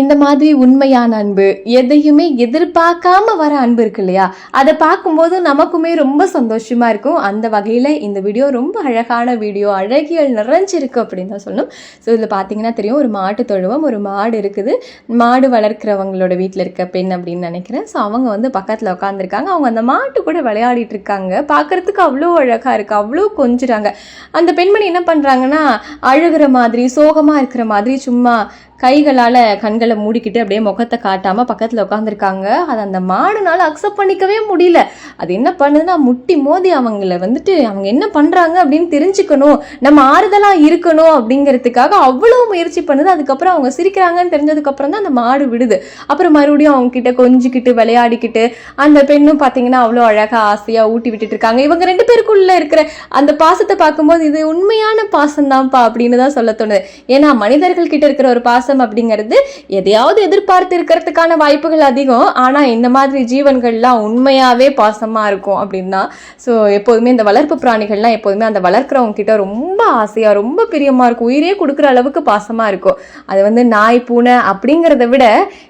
இந்த மாதிரி உண்மையான அன்பு எதையுமே எதிர்பார்க்காம வர அன்பு இருக்கு இல்லையா? அதை பார்க்கும்போது நமக்குமே ரொம்ப சந்தோஷமா இருக்கும். அந்த வகையில் இந்த வீடியோ ரொம்ப அழகான வீடியோ அழகியல் நிறைஞ்சிருக்கு அப்படின்னு தான் சொல்லணும். ஸோ இதில் பார்த்தீங்கன்னா தெரியும் ஒரு மாட்டு தொழுவம் ஒரு மாடு இருக்குது. மாடு வளர்க்குறவங்களோட வீட்டில் இருக்க பெண் அப்படின்னு நினைக்கிறேன். ஸோ அவங்க வந்து பக்கத்தில் உட்காந்துருக்காங்க அவங்க அந்த மாட்டு கூட விளையாடிட்டு இருக்காங்க. பார்க்கறதுக்கு அவ்வளோ அழகாக இருக்குது அவ்வளோ கொஞ்சுறாங்க. அந்த பெண்மணி என்ன பண்ணுறாங்கன்னா அழுகிற மாதிரி சோகமாக இருக்கிற மாதிரி சும்மா கைகளால் கண்களை மூடிக்கிட்டு அப்படியே முகத்தை காட்டாமல் பக்கத்தில் உட்காந்துருக்காங்க அது அந்த மாடுனால அக்செப்ட் பண்ணிக்கவே முடியல. அது என்ன பண்ணுதுன்னா முட்டி மோதி அவங்கள வந்துட்டு அவங்க என்ன பண்ணுறாங்க அப்படின்னு தெரிஞ்சுக்கணும். நம்ம ஆறுதலாக இருக்கணும் அப்படிங்கிறதுக்காக அவ்வளோ முயற்சி பண்ணுது. அதுக்கப்புறம் அவங்க சிரிக்கிறாங்கன்னு தெரிஞ்சதுக்கப்புறம் தான் அந்த மாடு விடுது. அப்புறம் மறுபடியும் அவங்க கிட்ட கொஞ்சிக்கிட்டு விளையாடிக்கிட்டு அந்த பெண்ணும் பார்த்தீங்கன்னா அவ்வளோ அழகாக ஆசையாக ஊட்டி விட்டுட்டு இருக்காங்க. இவங்க ரெண்டு பேருக்குள்ள இருக்கிற அந்த பாசத்தை பார்க்கும்போது இது உண்மையான பாசம் தான்ப்பா அப்படின்னு தான் சொல்ல தோணுது. ஏன்னா மனிதர்கள் கிட்ட இருக்கிற ஒரு பாசம் அப்படிங்கிறது எதையாவது எதிர்பார்த்து இருக்கிறதுக்கான வாய்ப்புகள் அதிகம். ஆனால் இந்த மாதிரி ஜீவன்கள்லாம் உண்மையாகவே பாசம் இருக்கும் அப்படின்னா ஸோ எப்போதுமே இந்த வளர்ப்பு பிராணிகள்லாம் எப்போதுமே அந்த வளர்க்குறவங்க கிட்ட ரொம்ப ஆசையாக ரொம்ப பிரியமாக இருக்கும். உயிரே கொடுக்குற அளவுக்கு பாசமாக இருக்கும். அது வந்து நாய் பூனை அப்படிங்கிறத விட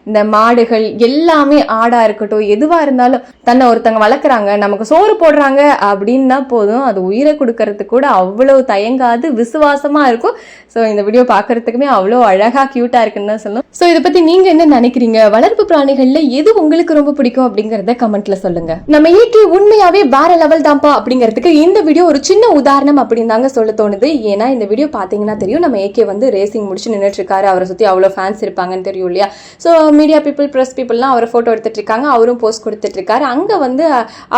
இந்த மாடுகள் எல்லாமே ஆடாக இருக்கட்டும் எதுவாக இருந்தாலும் தன்னை ஒருத்தங்க வளர்க்குறாங்க நமக்கு சோறு போடுறாங்க அப்படின்னா போதும். அது உயிரை கொடுக்கறதுக்கு கூட அவ்வளோ தயங்காது விசுவாசமாக இருக்கும். ஸோ இந்த வீடியோ பார்க்கறதுக்குமே அவ்வளோ அழகாக க்யூட்டாக இருக்குன்னு தான் சொல்லணும். ஸோ இதை பற்றி நீங்கள் என்ன நினைக்கிறீங்க? வளர்ப்பு பிராணிகள்ல எது உங்களுக்கு ரொம்ப பிடிக்கும் அப்படிங்கிறத கமெண்ட்ல சொல்லுங்க. நம்ம ஏகே உண்மையாவே வேற லெவல் தான்ப்பா அப்படிங்கிறதுக்கு இந்த வீடியோ ஒரு சின்ன உதாரணம் அப்படின்னு தாங்க சொல்ல தோணுது. ஏன்னா இந்த வீடியோ பார்த்தீங்கன்னா தெரியும். நம்ம ஏகே வந்து ரேசிங் முடிச்சு நின்றுட்டு இருக்காரு அவரை சுற்றி அவ்வளோ ஃபேன்ஸ் இருப்பாங்கன்னு தெரியும் இல்லையா? ஸோ மீடியா பீப்புள் ப்ரெஸ் பீப்புள்லாம் அவரை ஃபோட்டோ எடுத்துட்டு இருக்காங்க. அவரும் போஸ்ட் கொடுத்துட்டு இருக்காரு. அங்கே வந்து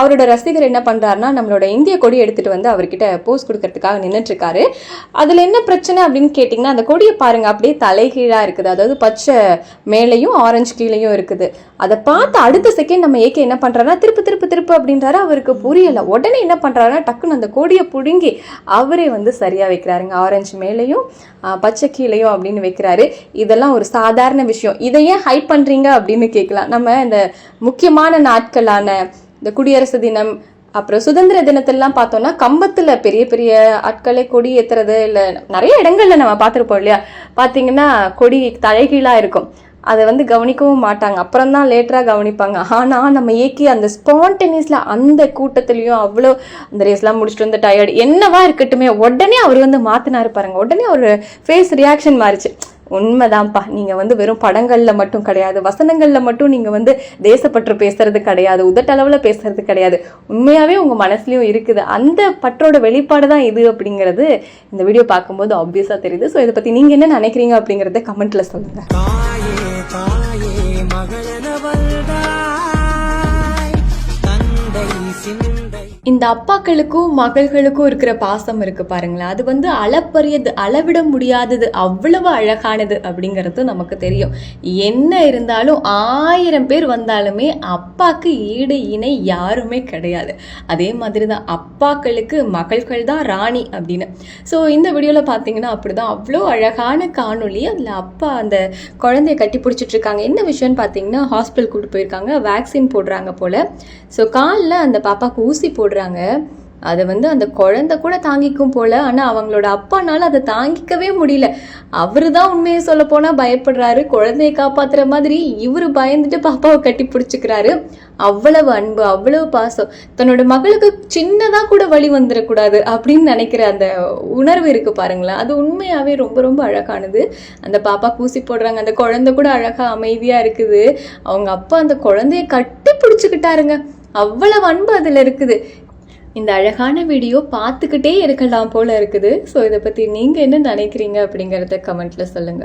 அவரோட ரசிகர் என்ன பண்ணுறாருனா நம்மளோட இந்திய கொடி எடுத்துட்டு வந்து அவர்கிட்ட போஸ்ட் கொடுக்கறதுக்காக நின்றுட்டு இருக்காரு அதில் என்ன பிரச்சனை அப்படின்னு கேட்டிங்கன்னா அந்த கொடியை பாருங்க. அப்படியே தலைகீழாக இருக்குது. அதாவது பச்சை மேலேயும் ஆரஞ்சு கீழேயும் இருக்குது. அதை பார்த்து அடுத்த செகண்ட் நம்ம ஏகே என்ன பண்ணுறாருனா திருப்ப திருப்ப திருப்ப அப்படின்றாரு. அவருக்கு புரியல. உடனே என்ன பண்ணுறாருன்னா டக்குன்னு அந்த கொடியை பிடுங்கி அவரே வந்து சரியா வைக்கிறாருங்க. ஆரஞ்சு மேலேயும் பச்சை கீழேயும் அப்படின்னு வைக்கிறாரு. இதெல்லாம் ஒரு சாதாரண விஷயம். இதை ஏன் ஹைட் பண்றீங்க அப்படின்னு கேட்கலாம். நம்ம இந்த முக்கியமான நாட்களான இந்த குடியரசு தினம் அப்புறம் சுதந்திர தினத்திலலாம் பார்த்தோம்னா கம்பத்தில் பெரிய பெரிய ஆட்களே கொடி ஏத்துறது இல்லை நிறைய இடங்கள்ல நம்ம பார்த்துருப்போம் இல்லையா? பார்த்தீங்கன்னா கொடி தலைகீழா இருக்கும். அதை வந்து கவனிக்கவும் மாட்டாங்க. அப்புறம் தான் லேட்டராக கவனிப்பாங்க. ஆனால் நம்ம ஏக்கி அந்த ஸ்பான்டேனியஸில் அந்த கூட்டத்துலேயும் அவ்வளோ அந்த ரேஸ்லாம் முடிச்சுட்டு வந்து டயர்டு என்னவா இருக்கட்டுமே உடனே அவர் வந்து மாற்றினாரு பாருங்க. உடனே அவர் ஃபேஸ் ரியாக்ஷன் மாறிச்சு. உண்மைதான்ப்பா. நீங்கள் வந்து வெறும் படங்களில் மட்டும் கிடையாது வசனங்களில் மட்டும் நீங்கள் வந்து தேசப்பற்று பேசுறது கிடையாது உதட்டளவில் பேசுறது கிடையாது. உண்மையாகவே உங்கள் மனசுலையும் இருக்குது. அந்த பற்றோட வெளிப்பாடு தான் இது அப்படிங்கிறது இந்த வீடியோ பார்க்கும்போது ஆப்வியஸாக தெரியுது. ஸோ இதை பற்றி நீங்கள் என்ன நினைக்கிறீங்க அப்படிங்கிறத கமெண்ட்டில் சொல்லுங்கள் na na na இந்த அப்பாக்களுக்கும் மகள்களுக்கும் இருக்கிற பாசம் இருக்கு பாருங்களேன். அது வந்து அளப்பரியது அளவிட முடியாதது அவ்வளவு அழகானது அப்படிங்கிறது நமக்கு தெரியும். என்ன இருந்தாலும் ஆயிரம் பேர் வந்தாலுமே அப்பாக்கு ஈடு இணை யாருமே கிடையாது. அதே மாதிரி தான் அப்பாக்களுக்கு மகள்கள் தான் ராணி அப்படின்னு. ஸோ இந்த வீடியோவில் பார்த்தீங்கன்னா அப்படிதான். அவ்வளோ அழகான காணொளி அதில் அப்பா அந்த குழந்தைய கட்டி பிடிச்சிட்டு இருக்காங்க. என்ன விஷயம்னு பார்த்தீங்கன்னா ஹாஸ்பிட்டல் கூட்டு போயிருக்காங்க. வேக்சின் போடுறாங்க போல். ஸோ காலில் அந்த பாப்பாவுக்கு ஊசி போடுறாங்க. அதை வந்து அந்த குழந்தை கூட தாங்கிக்கும் போல ஆனால் அவங்களோட அப்பானால அதை தாங்கிக்கவே முடியல. அவரு தான் உண்மையை சொல்ல போனால் பயப்படுறாரு. குழந்தையை காப்பாத்துற மாதிரி இவரு பயந்துட்டு பாப்பாவை கட்டி பிடிச்சிக்கிறாரு. அவ்வளவு அன்பு அவ்வளவு பாசம். தன்னோட மகளுக்கு சின்னதாக கூட வழி வந்துடக்கூடாது அப்படின்னு நினைக்கிற அந்த உணர்வு இருக்கு பாருங்களேன். அது உண்மையாவே ரொம்ப ரொம்ப அழகானது. அந்த பாப்பா ஊசி போடுறாங்க. அந்த குழந்தை கூட அழகா அமைதியா இருக்குது. அவங்க அப்பா அந்த குழந்தைய கட்டி பிடிச்சிக்கிட்டாருங்க. அவ்வளவு அன்பு அதுல இருக்குது. இந்த அழகான வீடியோ பார்த்துக்கிட்டே இருக்கலாம் போல இருக்குது. ஸோ இதை பத்தி நீங்க என்ன நினைக்கிறீங்க அப்படிங்கிறத கமெண்ட்ல சொல்லுங்க.